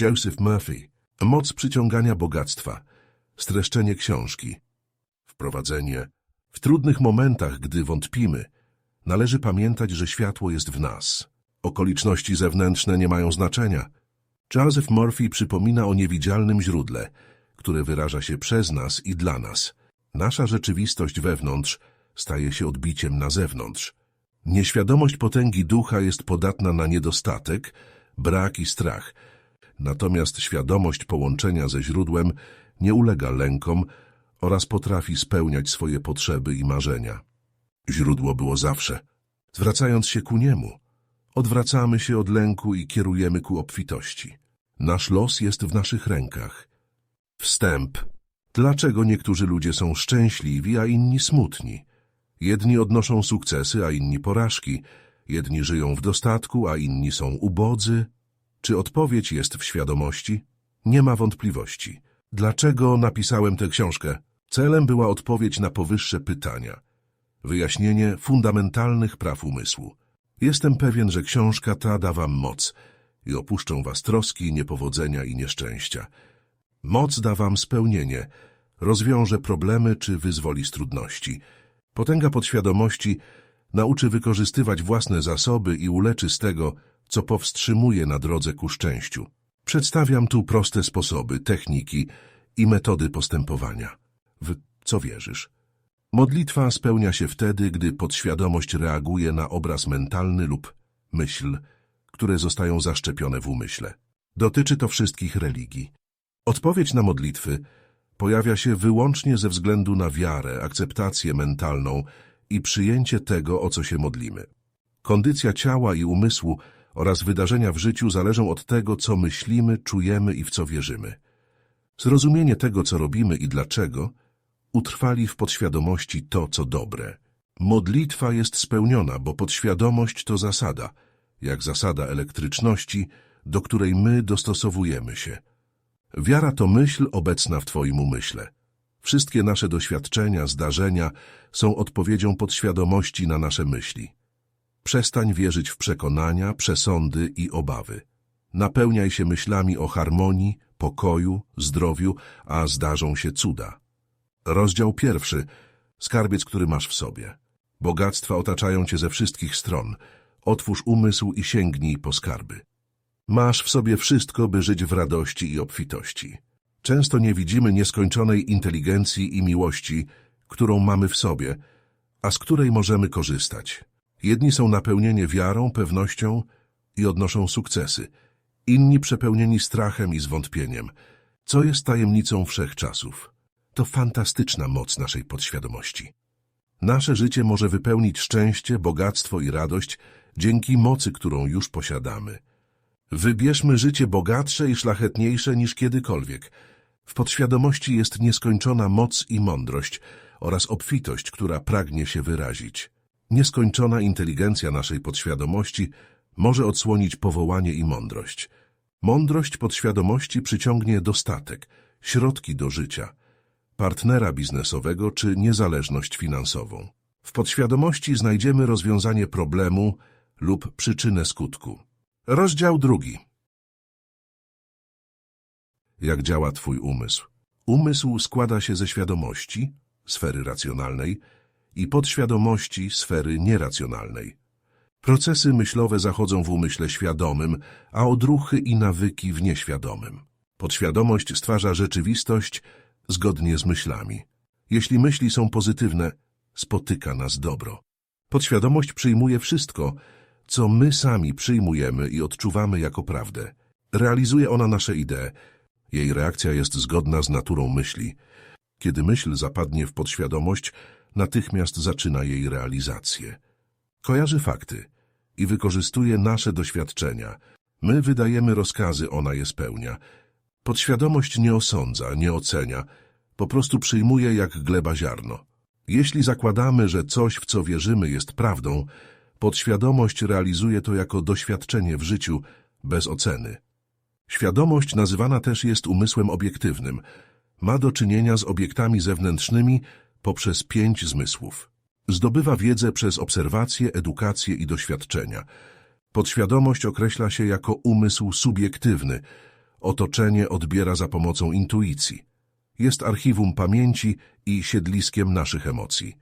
Joseph Murphy. Moc przyciągania bogactwa. Streszczenie książki. Wprowadzenie. W trudnych momentach, gdy wątpimy, należy pamiętać, że światło jest w nas. Okoliczności zewnętrzne nie mają znaczenia. Joseph Murphy przypomina o niewidzialnym źródle, które wyraża się przez nas i dla nas. Nasza rzeczywistość wewnątrz staje się odbiciem na zewnątrz. Nieświadomość potęgi ducha jest podatna na niedostatek, brak i strach. Natomiast świadomość połączenia ze źródłem nie ulega lękom oraz potrafi spełniać swoje potrzeby i marzenia. Źródło było zawsze. Zwracając się ku niemu, odwracamy się od lęku i kierujemy ku obfitości. Nasz los jest w naszych rękach. Wstęp. Dlaczego niektórzy ludzie są szczęśliwi, a inni smutni? Jedni odnoszą sukcesy, a inni porażki. Jedni żyją w dostatku, a inni są ubodzy. Czy odpowiedź jest w świadomości? Nie ma wątpliwości. Dlaczego napisałem tę książkę? Celem była odpowiedź na powyższe pytania. Wyjaśnienie fundamentalnych praw umysłu. Jestem pewien, że książka ta da wam moc i opuszczą was troski, niepowodzenia i nieszczęścia. Moc da wam spełnienie, rozwiąże problemy czy wyzwoli z trudności. Potęga podświadomości nauczy wykorzystywać własne zasoby i uleczy z tego, co powstrzymuje na drodze ku szczęściu. Przedstawiam tu proste sposoby, techniki i metody postępowania. W co wierzysz? Modlitwa spełnia się wtedy, gdy podświadomość reaguje na obraz mentalny lub myśl, które zostają zaszczepione w umyśle. Dotyczy to wszystkich religii. Odpowiedź na modlitwy pojawia się wyłącznie ze względu na wiarę, akceptację mentalną i przyjęcie tego, o co się modlimy. Kondycja ciała i umysłu oraz wydarzenia w życiu zależą od tego, co myślimy, czujemy i w co wierzymy. Zrozumienie tego, co robimy i dlaczego, utrwali w podświadomości to, co dobre. Modlitwa jest spełniona, bo podświadomość to zasada, jak zasada elektryczności, do której my dostosowujemy się. Wiara to myśl obecna w Twoim umyśle. Wszystkie nasze doświadczenia, zdarzenia są odpowiedzią podświadomości na nasze myśli. Przestań wierzyć w przekonania, przesądy i obawy. Napełniaj się myślami o harmonii, pokoju, zdrowiu, a zdarzą się cuda. Rozdział pierwszy. Skarbiec, który masz w sobie. Bogactwa otaczają cię ze wszystkich stron. Otwórz umysł i sięgnij po skarby. Masz w sobie wszystko, by żyć w radości i obfitości. Często nie widzimy nieskończonej inteligencji i miłości, którą mamy w sobie, a z której możemy korzystać. Jedni są napełnieni wiarą, pewnością i odnoszą sukcesy. Inni przepełnieni strachem i zwątpieniem. Co jest tajemnicą wszechczasów? To fantastyczna moc naszej podświadomości. Nasze życie może wypełnić szczęście, bogactwo i radość dzięki mocy, którą już posiadamy. Wybierzmy życie bogatsze i szlachetniejsze niż kiedykolwiek. W podświadomości jest nieskończona moc i mądrość oraz obfitość, która pragnie się wyrazić. Nieskończona inteligencja naszej podświadomości może odsłonić powołanie i mądrość. Mądrość podświadomości przyciągnie dostatek, środki do życia, partnera biznesowego czy niezależność finansową. W podświadomości znajdziemy rozwiązanie problemu lub przyczynę skutku. Rozdział drugi. Jak działa Twój umysł? Umysł składa się ze świadomości, sfery racjonalnej, i podświadomości, sfery nieracjonalnej. Procesy myślowe zachodzą w umyśle świadomym, a odruchy i nawyki w nieświadomym. Podświadomość stwarza rzeczywistość zgodnie z myślami. Jeśli myśli są pozytywne, spotyka nas dobro. Podświadomość przyjmuje wszystko, co my sami przyjmujemy i odczuwamy jako prawdę. Realizuje ona nasze idee. Jej reakcja jest zgodna z naturą myśli. Kiedy myśl zapadnie w podświadomość, natychmiast zaczyna jej realizację. Kojarzy fakty i wykorzystuje nasze doświadczenia. My wydajemy rozkazy, ona je spełnia. Podświadomość nie osądza, nie ocenia, po prostu przyjmuje jak gleba ziarno. Jeśli zakładamy, że coś, w co wierzymy, jest prawdą, podświadomość realizuje to jako doświadczenie w życiu, bez oceny. Świadomość nazywana też jest umysłem obiektywnym. Ma do czynienia z obiektami zewnętrznymi poprzez pięć zmysłów. Zdobywa wiedzę przez obserwacje, edukację i doświadczenia. Podświadomość określa się jako umysł subiektywny, Otoczenie odbiera za pomocą intuicji. Jest archiwum pamięci i siedliskiem naszych emocji.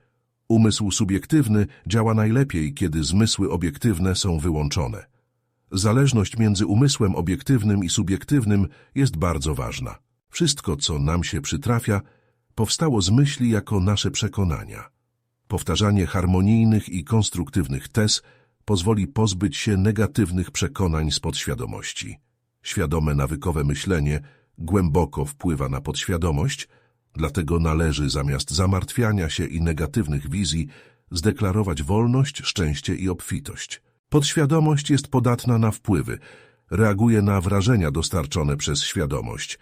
Umysł subiektywny działa najlepiej, kiedy zmysły obiektywne są wyłączone. Zależność między umysłem obiektywnym i subiektywnym jest bardzo ważna. Wszystko, co nam się przytrafia, powstało z myśli jako nasze przekonania. Powtarzanie harmonijnych i konstruktywnych tez pozwoli pozbyć się negatywnych przekonań z podświadomości. Świadome nawykowe myślenie głęboko wpływa na podświadomość, dlatego należy zamiast zamartwiania się i negatywnych wizji zdeklarować wolność, szczęście i obfitość. Podświadomość jest podatna na wpływy, reaguje na wrażenia dostarczone przez świadomość.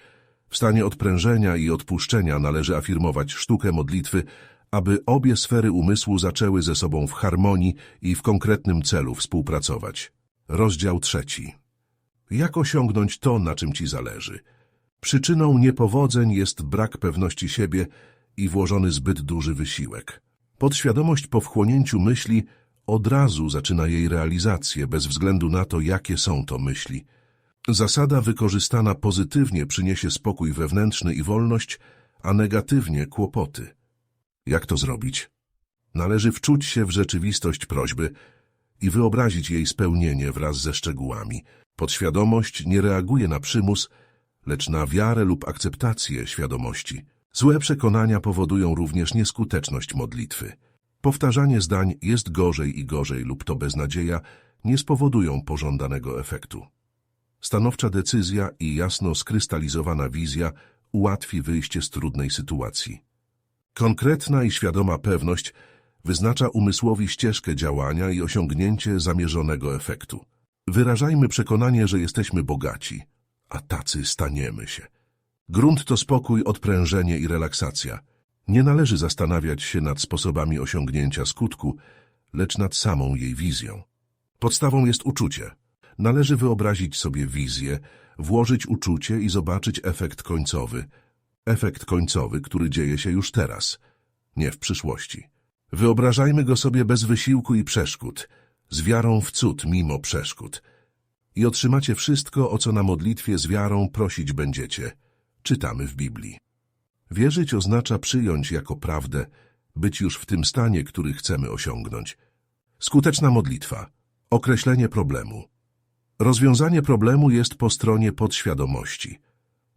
W stanie odprężenia i odpuszczenia należy afirmować sztukę modlitwy, aby obie sfery umysłu zaczęły ze sobą w harmonii i w konkretnym celu współpracować. Rozdział trzeci. Jak osiągnąć to, na czym ci zależy? Przyczyną niepowodzeń jest brak pewności siebie i włożony zbyt duży wysiłek. Podświadomość po wchłonięciu myśli od razu zaczyna jej realizację, bez względu na to, jakie są to myśli. Zasada wykorzystana pozytywnie przyniesie spokój wewnętrzny i wolność, a negatywnie kłopoty. Jak to zrobić? Należy wczuć się w rzeczywistość prośby i wyobrazić jej spełnienie wraz ze szczegółami. Podświadomość nie reaguje na przymus, lecz na wiarę lub akceptację świadomości. Złe przekonania powodują również nieskuteczność modlitwy. Powtarzanie zdań jest gorzej i gorzej lub to beznadzieja nie spowodują pożądanego efektu. Stanowcza decyzja i jasno skrystalizowana wizja ułatwi wyjście z trudnej sytuacji. Konkretna i świadoma pewność wyznacza umysłowi ścieżkę działania i osiągnięcie zamierzonego efektu. Wyrażajmy przekonanie, że jesteśmy bogaci, a tacy staniemy się. Grunt to spokój, odprężenie i relaksacja. Nie należy zastanawiać się nad sposobami osiągnięcia skutku, lecz nad samą jej wizją. Podstawą jest uczucie. Należy wyobrazić sobie wizję, włożyć uczucie i zobaczyć efekt końcowy. Efekt końcowy, który dzieje się już teraz, nie w przyszłości. Wyobrażajmy go sobie bez wysiłku i przeszkód, z wiarą w cud mimo przeszkód. I otrzymacie wszystko, o co na modlitwie z wiarą prosić będziecie. Czytamy w Biblii. Wierzyć oznacza przyjąć jako prawdę, być już w tym stanie, który chcemy osiągnąć. Skuteczna modlitwa. Określenie problemu. Rozwiązanie problemu jest po stronie podświadomości.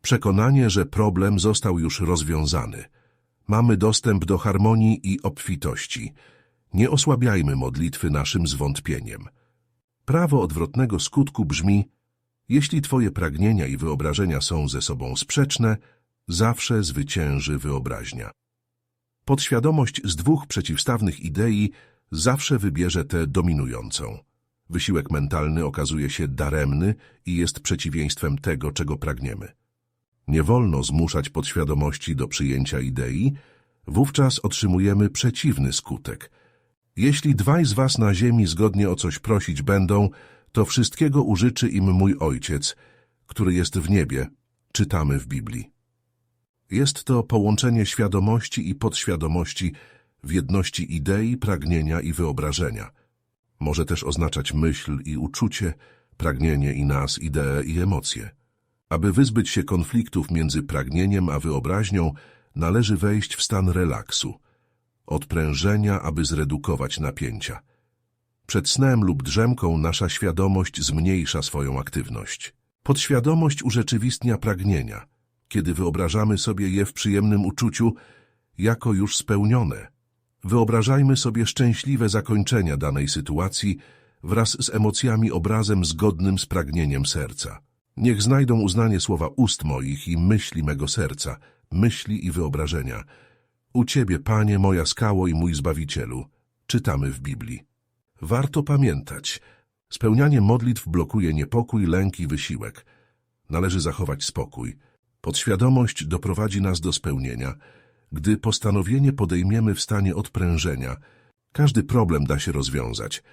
Przekonanie, że problem został już rozwiązany. Mamy dostęp do harmonii i obfitości. Nie osłabiajmy modlitwy naszym zwątpieniem. Prawo odwrotnego skutku brzmi, jeśli Twoje pragnienia i wyobrażenia są ze sobą sprzeczne, zawsze zwycięży wyobraźnia. Podświadomość z dwóch przeciwstawnych idei zawsze wybierze tę dominującą. Wysiłek mentalny okazuje się daremny i jest przeciwieństwem tego, czego pragniemy. Nie wolno zmuszać podświadomości do przyjęcia idei, wówczas otrzymujemy przeciwny skutek. Jeśli dwaj z was na ziemi zgodnie o coś prosić będą, to wszystkiego użyczy im mój Ojciec, który jest w niebie, czytamy w Biblii. Jest to połączenie świadomości i podświadomości w jedności idei, pragnienia i wyobrażenia. Może też oznaczać myśl i uczucie, pragnienie i nas, ideę i emocje. Aby wyzbyć się konfliktów między pragnieniem a wyobraźnią, należy wejść w stan relaksu, odprężenia, aby zredukować napięcia. Przed snem lub drzemką nasza świadomość zmniejsza swoją aktywność. Podświadomość urzeczywistnia pragnienia, kiedy wyobrażamy sobie je w przyjemnym uczuciu, jako już spełnione. Wyobrażajmy sobie szczęśliwe zakończenia danej sytuacji wraz z emocjami obrazem zgodnym z pragnieniem serca. Niech znajdą uznanie słowa ust moich i myśli mego serca, myśli i wyobrażenia. U Ciebie, Panie, moja skało i mój Zbawicielu, czytamy w Biblii. Warto pamiętać, spełnianie modlitw blokuje niepokój, lęk i wysiłek. Należy zachować spokój. Podświadomość doprowadzi nas do spełnienia, gdy postanowienie podejmiemy w stanie odprężenia. Każdy problem da się rozwiązać.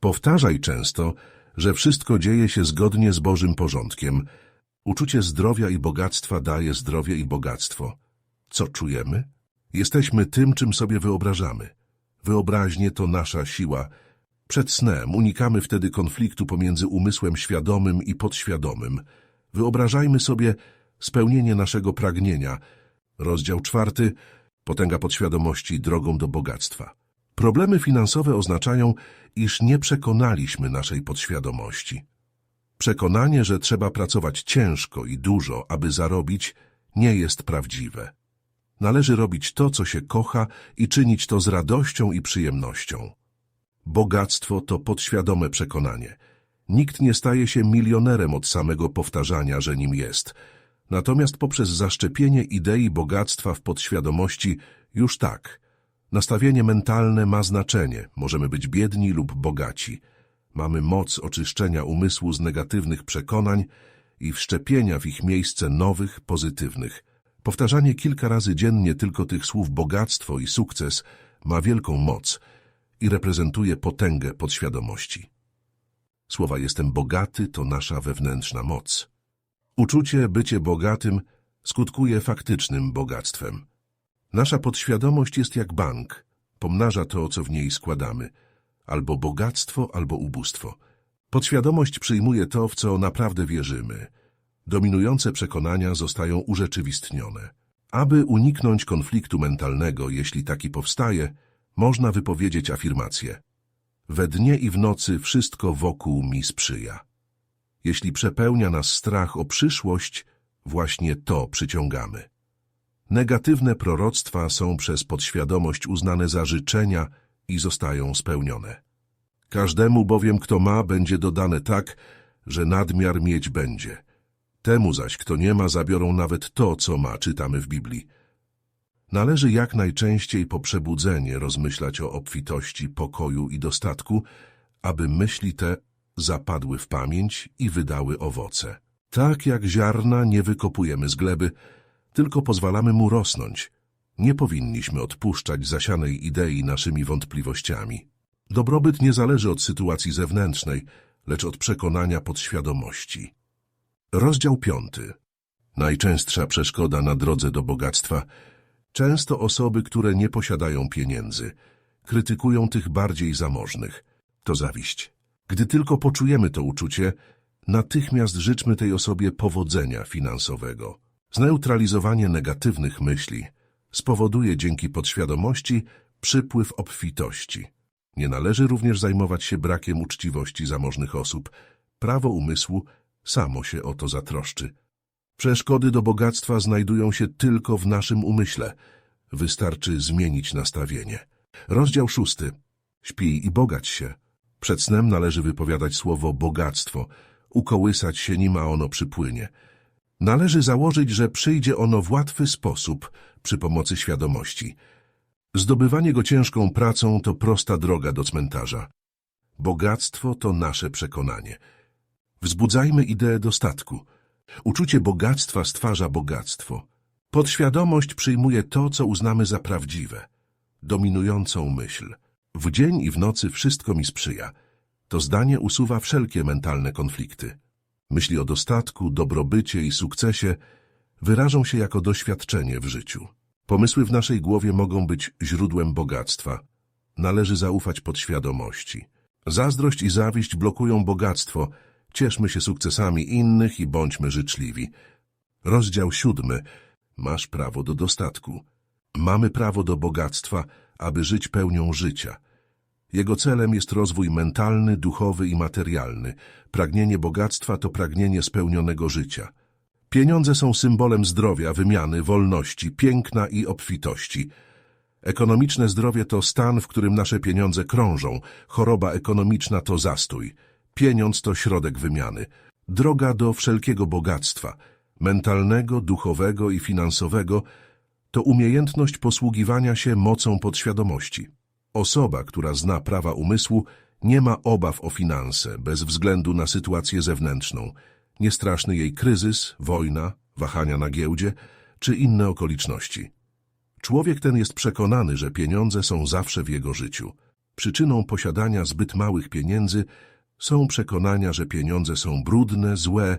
Powtarzaj często, że wszystko dzieje się zgodnie z Bożym porządkiem. Uczucie zdrowia i bogactwa daje zdrowie i bogactwo. Co czujemy? Jesteśmy tym, czym sobie wyobrażamy. Wyobraźnie to nasza siła. Przed snem unikamy wtedy konfliktu pomiędzy umysłem świadomym i podświadomym. Wyobrażajmy sobie spełnienie naszego pragnienia. Rozdział czwarty. Potęga podświadomości drogą do bogactwa. Problemy finansowe oznaczają, iż nie przekonaliśmy naszej podświadomości. Przekonanie, że trzeba pracować ciężko i dużo, aby zarobić, nie jest prawdziwe. Należy robić to, co się kocha i czynić to z radością i przyjemnością. Bogactwo to podświadome przekonanie. Nikt nie staje się milionerem od samego powtarzania, że nim jest. Natomiast poprzez zaszczepienie idei bogactwa w podświadomości już tak. Nastawienie mentalne ma znaczenie. Możemy być biedni lub bogaci. Mamy moc oczyszczenia umysłu z negatywnych przekonań i wszczepienia w ich miejsce nowych, pozytywnych. Powtarzanie kilka razy dziennie tylko tych słów bogactwo i sukces ma wielką moc i reprezentuje potęgę podświadomości. Słowa jestem bogaty to nasza wewnętrzna moc. Uczucie bycie bogatym skutkuje faktycznym bogactwem. Nasza podświadomość jest jak bank, pomnaża to, co w niej składamy, albo bogactwo, albo ubóstwo. Podświadomość przyjmuje to, w co naprawdę wierzymy. Dominujące przekonania zostają urzeczywistnione. Aby uniknąć konfliktu mentalnego, jeśli taki powstaje, można wypowiedzieć afirmację. We dnie i w nocy wszystko wokół mi sprzyja. Jeśli przepełnia nas strach o przyszłość, właśnie to przyciągamy. Negatywne proroctwa są przez podświadomość uznane za życzenia i zostają spełnione. Każdemu bowiem, kto ma, będzie dodane tak, że nadmiar mieć będzie. Temu zaś, kto nie ma, zabiorą nawet to, co ma, czytamy w Biblii. Należy jak najczęściej po przebudzenie rozmyślać o obfitości, pokoju i dostatku, aby myśli te zapadły w pamięć i wydały owoce. Tak jak ziarna nie wykopujemy z gleby, tylko pozwalamy mu rosnąć. Nie powinniśmy odpuszczać zasianej idei naszymi wątpliwościami. Dobrobyt nie zależy od sytuacji zewnętrznej, lecz od przekonania podświadomości. Rozdział piąty. Najczęstsza przeszkoda na drodze do bogactwa Często osoby, które nie posiadają pieniędzy, krytykują tych bardziej zamożnych. To zawiść. Gdy tylko poczujemy to uczucie, natychmiast życzmy tej osobie powodzenia finansowego. Zneutralizowanie negatywnych myśli spowoduje dzięki podświadomości przypływ obfitości. Nie należy również zajmować się brakiem uczciwości zamożnych osób. Prawo umysłu samo się o to zatroszczy. Przeszkody do bogactwa znajdują się tylko w naszym umyśle. Wystarczy zmienić nastawienie. Rozdział szósty. Śpij i bogać się. Przed snem należy wypowiadać słowo bogactwo, ukołysać się nim, a ono przypłynie. Należy założyć, że przyjdzie ono w łatwy sposób przy pomocy świadomości. Zdobywanie go ciężką pracą to prosta droga do cmentarza. Bogactwo to nasze przekonanie. Wzbudzajmy ideę dostatku. Uczucie bogactwa stwarza bogactwo. Podświadomość przyjmuje to, co uznamy za prawdziwe, dominującą myśl. W dzień i w nocy wszystko mi sprzyja. To zdanie usuwa wszelkie mentalne konflikty. Myśli o dostatku, dobrobycie i sukcesie wyrażą się jako doświadczenie w życiu. Pomysły w naszej głowie mogą być źródłem bogactwa. Należy zaufać podświadomości. Zazdrość i zawiść blokują bogactwo. Cieszmy się sukcesami innych i bądźmy życzliwi. Rozdział siódmy. Masz prawo do dostatku. Mamy prawo do bogactwa, aby żyć pełnią życia. Jego celem jest rozwój mentalny, duchowy i materialny. Pragnienie bogactwa to pragnienie spełnionego życia. Pieniądze są symbolem zdrowia, wymiany, wolności, piękna i obfitości. Ekonomiczne zdrowie to stan, w którym nasze pieniądze krążą. Choroba ekonomiczna to zastój. Pieniądz to środek wymiany. Droga do wszelkiego bogactwa, mentalnego, duchowego i finansowego, to umiejętność posługiwania się mocą podświadomości. Osoba, która zna prawa umysłu, nie ma obaw o finanse bez względu na sytuację zewnętrzną. Niestraszny jej kryzys, wojna, wahania na giełdzie czy inne okoliczności. Człowiek ten jest przekonany, że pieniądze są zawsze w jego życiu. Przyczyną posiadania zbyt małych pieniędzy są przekonania, że pieniądze są brudne, złe,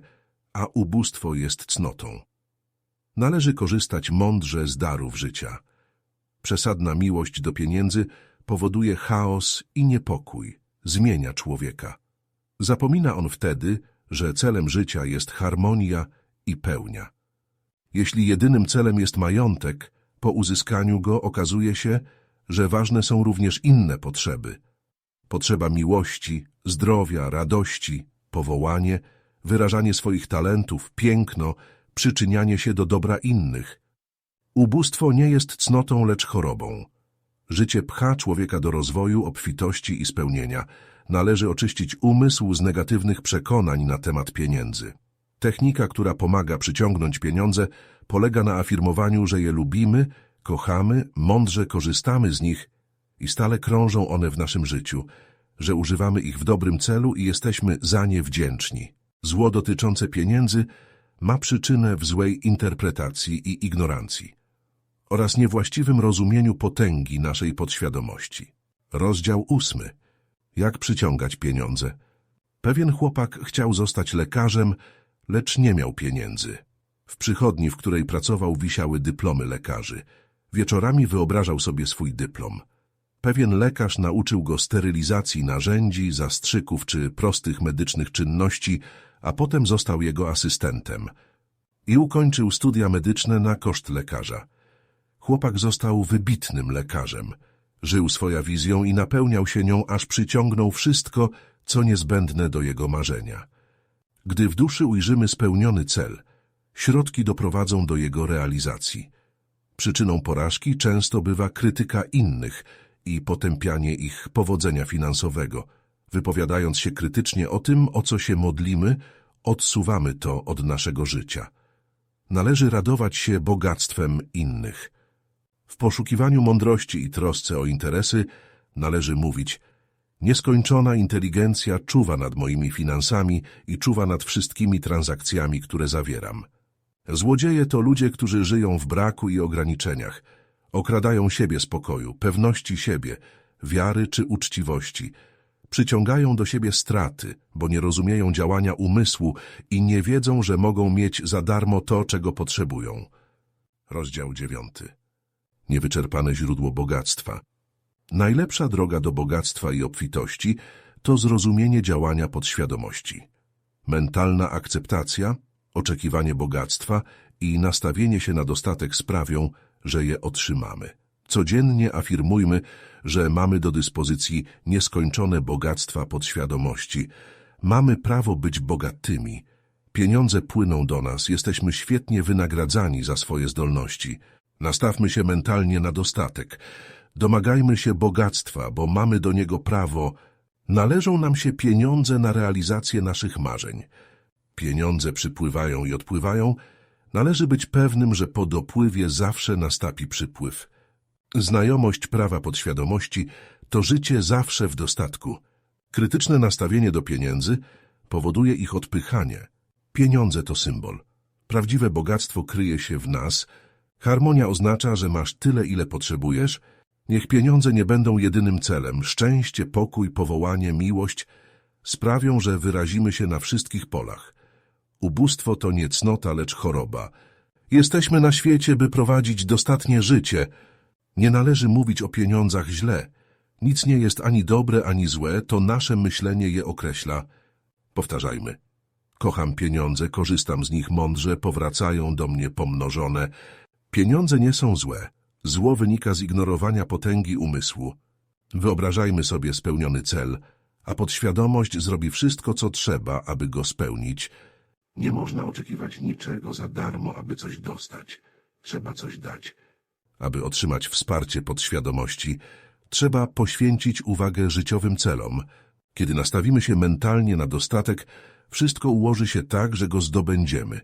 a ubóstwo jest cnotą. Należy korzystać mądrze z darów życia. Przesadna miłość do pieniędzy powoduje chaos i niepokój, zmienia człowieka. Zapomina on wtedy, że celem życia jest harmonia i pełnia. Jeśli jedynym celem jest majątek, po uzyskaniu go okazuje się, że ważne są również inne potrzeby. Potrzeba miłości, zdrowia, radości, powołanie, wyrażanie swoich talentów, piękno, przyczynianie się do dobra innych. Ubóstwo nie jest cnotą, lecz chorobą. Życie pcha człowieka do rozwoju, obfitości i spełnienia. Należy oczyścić umysł z negatywnych przekonań na temat pieniędzy. Technika, która pomaga przyciągnąć pieniądze, polega na afirmowaniu, że je lubimy, kochamy, mądrze korzystamy z nich i stale krążą one w naszym życiu, że używamy ich w dobrym celu i jesteśmy za nie wdzięczni. Zło dotyczące pieniędzy ma przyczynę w złej interpretacji i ignorancji oraz niewłaściwym rozumieniu potęgi naszej podświadomości. Rozdział ósmy. Jak przyciągać pieniądze? Pewien chłopak chciał zostać lekarzem, lecz nie miał pieniędzy. W przychodni, w której pracował, wisiały dyplomy lekarzy. Wieczorami wyobrażał sobie swój dyplom. Pewien lekarz nauczył go sterylizacji narzędzi, zastrzyków czy prostych medycznych czynności, a potem został jego asystentem. I ukończył studia medyczne na koszt lekarza. Chłopak został wybitnym lekarzem. Żył swoją wizją i napełniał się nią, aż przyciągnął wszystko, co niezbędne do jego marzenia. Gdy w duszy ujrzymy spełniony cel, środki doprowadzą do jego realizacji. Przyczyną porażki często bywa krytyka innych i potępianie ich powodzenia finansowego. Wypowiadając się krytycznie o tym, o co się modlimy, odsuwamy to od naszego życia. Należy radować się bogactwem innych. W poszukiwaniu mądrości i trosce o interesy należy mówić Nieskończona inteligencja czuwa nad moimi finansami i czuwa nad wszystkimi transakcjami, które zawieram. Złodzieje to ludzie, którzy żyją w braku i ograniczeniach. Okradają siebie spokoju, pewności siebie, wiary czy uczciwości. Przyciągają do siebie straty, bo nie rozumieją działania umysłu i nie wiedzą, że mogą mieć za darmo to, czego potrzebują. Rozdział dziewiąty niewyczerpane źródło bogactwa. Najlepsza droga do bogactwa i obfitości to zrozumienie działania podświadomości. Mentalna akceptacja, oczekiwanie bogactwa i nastawienie się na dostatek sprawią, że je otrzymamy. Codziennie afirmujmy, że mamy do dyspozycji nieskończone bogactwa podświadomości. Mamy prawo być bogatymi. Pieniądze płyną do nas, jesteśmy świetnie wynagradzani za swoje zdolności. Nastawmy się mentalnie na dostatek. Domagajmy się bogactwa, bo mamy do niego prawo. Należą nam się pieniądze na realizację naszych marzeń. Pieniądze przypływają i odpływają. Należy być pewnym, że po dopływie zawsze nastąpi przypływ. Znajomość prawa podświadomości to życie zawsze w dostatku. Krytyczne nastawienie do pieniędzy powoduje ich odpychanie. Pieniądze to symbol. Prawdziwe bogactwo kryje się w nas – Harmonia oznacza, że masz tyle, ile potrzebujesz. Niech pieniądze nie będą jedynym celem. Szczęście, pokój, powołanie, miłość sprawią, że wyrazimy się na wszystkich polach. Ubóstwo to nie cnota, lecz choroba. Jesteśmy na świecie, by prowadzić dostatnie życie. Nie należy mówić o pieniądzach źle. Nic nie jest ani dobre, ani złe, to nasze myślenie je określa. Powtarzajmy. Kocham pieniądze, korzystam z nich mądrze, powracają do mnie pomnożone. Pieniądze nie są złe. Zło wynika z ignorowania potęgi umysłu. Wyobrażajmy sobie spełniony cel, a podświadomość zrobi wszystko, co trzeba, aby go spełnić. Nie można oczekiwać niczego za darmo, aby coś dostać. Trzeba coś dać. Aby otrzymać wsparcie podświadomości, trzeba poświęcić uwagę życiowym celom. Kiedy nastawimy się mentalnie na dostatek, wszystko ułoży się tak, że go zdobędziemy.